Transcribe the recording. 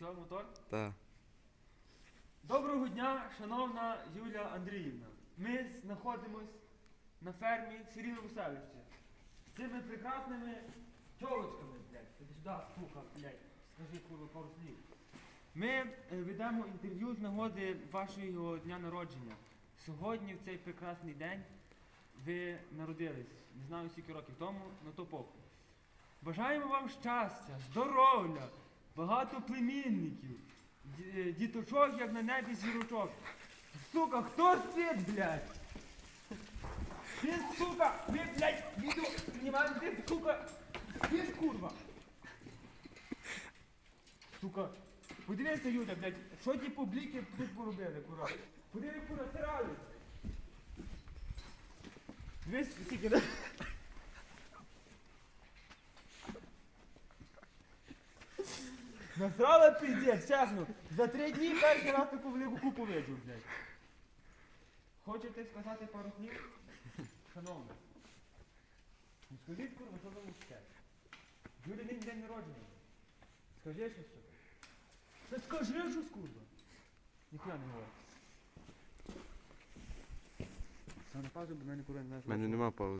Все, мотор? Та. Доброго дня, шановна Юлія Андріївна. Ми знаходимось на фермі в селі Новоселище. З цими прекрасними тілочками, блядь. Іди сюди, сука, блядь. Скажи, курва, пару слів. Ми е, ведемо інтерв'ю з нагоди вашого дня народження. Сьогодні, в цей прекрасний день, ви народились. Не знаю скільки років тому, на то похуй. Бажаємо вам щастя, здоров'я, багато племінників, е, діточок, як на небі зірочок. Сука, хто спить, блядь? Ти, сука, ми, блядь, відео знімаємо, ти, сука, ти ж курва. Сука, подивися, Юля, блядь, що ті публіки тут поробили, кура? Подиви, кура, сирали. Дивись, скільки, да? Насрала пиздец, чесно. За три дні перший раз таку велику купу видів, блядь. Хочете сказати пару слів? Шановний. Ну скажіть, курва, що ви мовчите? Юлі день день народження. Скажи щось, сука. Та скажи щось, курва. Ніхуя не говорить. На паузу, бо в мене курва не знає. У мене нема паузи.